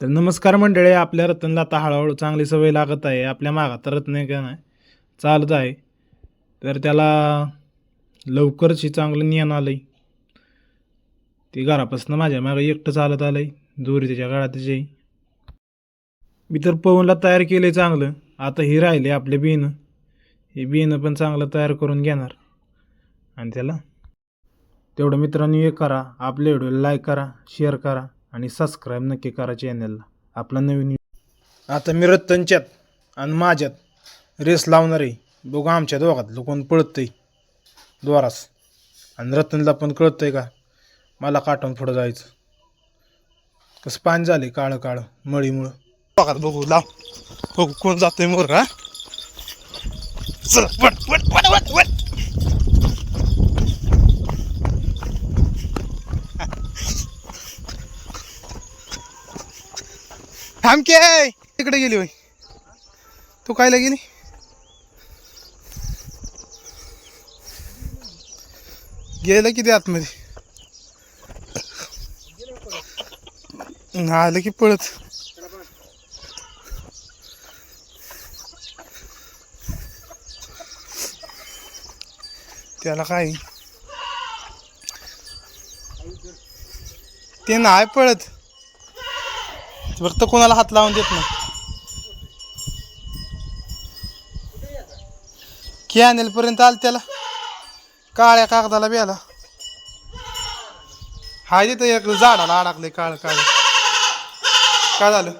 तर नमस्कार मंडळी आपल्या रतनला आता हळूहळू चांगली सवय लागत आहे. आपल्या मागात रत्न आहे का नाही? चालत आहे. तर त्याला लवकरशी चांगलं नियन आलं आहे ती घरापासून माझ्या मागं एकटं चालत आलं आहे दोरी त्याच्या काळात त्याच्याही मी तर पवनला तयार केलं आहे चांगलं. आता हे राहिले आपले बिनं. हे बियाणं पण चांगलं तयार करून घेणार. आणि त्याला? तेवढं मित्रांनो हे करा. आपल्या व्हिडिओला लाईक करा शेअर करा. आणि सबस्क्राईब नक्की करा चॅनलला आपला नवीन आता मी रत्तनच्यात आणि माझ्यात रेस लावणार आहे बघू आमच्या दोघातलं कोण पळतंय द्वारास. आणि रतनला पण कळतंय का? मला काटून पुढं जायचं. कसं पाणी झाले काळं काळं मळीमुळं. बघा बघू लाव. बघू कोण जातोय मोर का चल वट वट वट वट वट थांबके तिकडे गेली होय तू कायला गेली? गेलं किती आतमध्ये. आलं की पळत. त्याला काय? ते नाही पळत. फक्त कोणाला हात लावून देत नाही? कॅनेल पर्यंत आल त्याला? काळ्या कागदाला बेला हा तिथं एक झाडाला अडकले काळ काळ. काय झालं?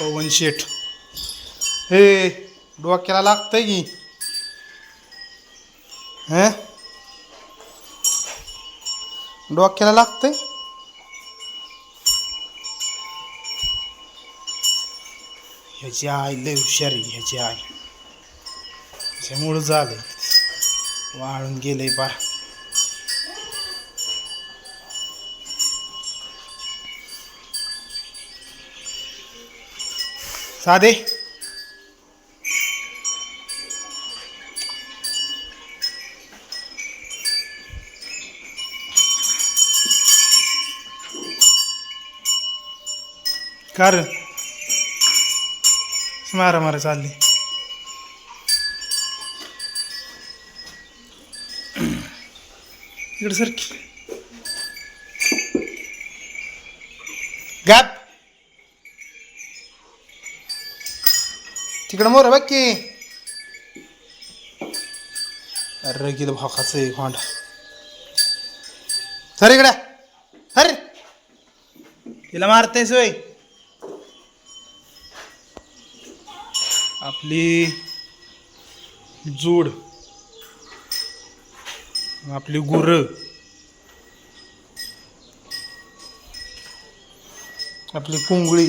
पवन शेठ. हे डोक्याला लागतंय की? हे? डोक्याला लागतंय? ह्याची आई लय हुशारी ह्याची आई. त्याच्यामुळं झालं वाळून गेलंय बार. साधे. कार. मारा मारा चालली. इकडे सर. गॅप. तिकडं मोर बघ की. अरे गेलं भाकाचं एक भांडा सर इकडे. अरे तिला मारते सोय आपली जोड आपली गुर. आपली पुंगळी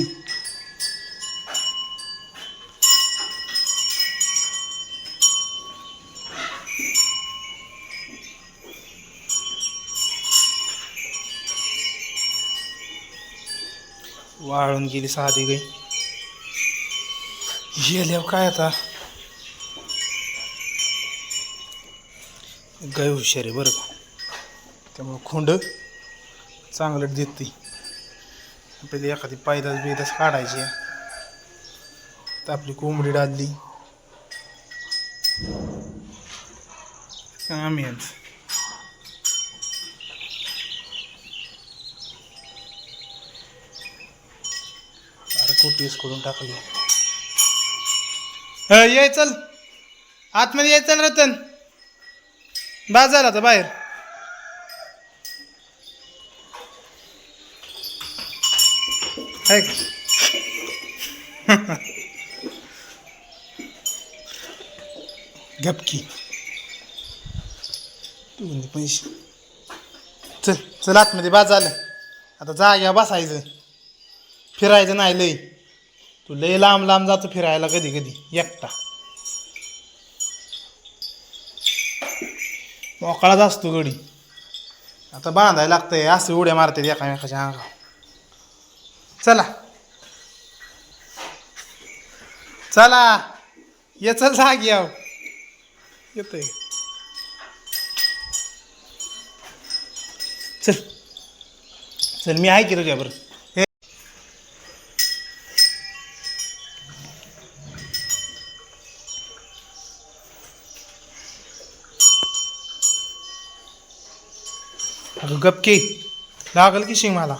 वाळून गेली साधी गाई. गेल्यावर हो काय आता? गाय हुशार आहे बरं का? त्यामुळं खोंड चांगलं देते. पहिले एखादी पायदास बिदास काढायची. तर आपली कोंबडी डालली. आम्ही अरे कोटीस करून टाकली. ये चल. आतमध्ये ये चल रतन. बाजार आता बाहेर. आहे गपकी. तू म्हणजे पैसे. चल चल आतमध्ये बाजार. आलं आता जाग्या बसायचं. फिरायचं नाही लई तू लय लांब लांब जातो फिरायला कधी कधी एकटा. मोकळाच असतो गडी. आता बांधायला लागतंय असं उड्या मारते एकामेकाच्या अंगावर. चला. चला. ये चल जागी आव येतोय. चल. चल मी आहे की तुझ्या बरं अगं गपके. लागल की शिंग मला.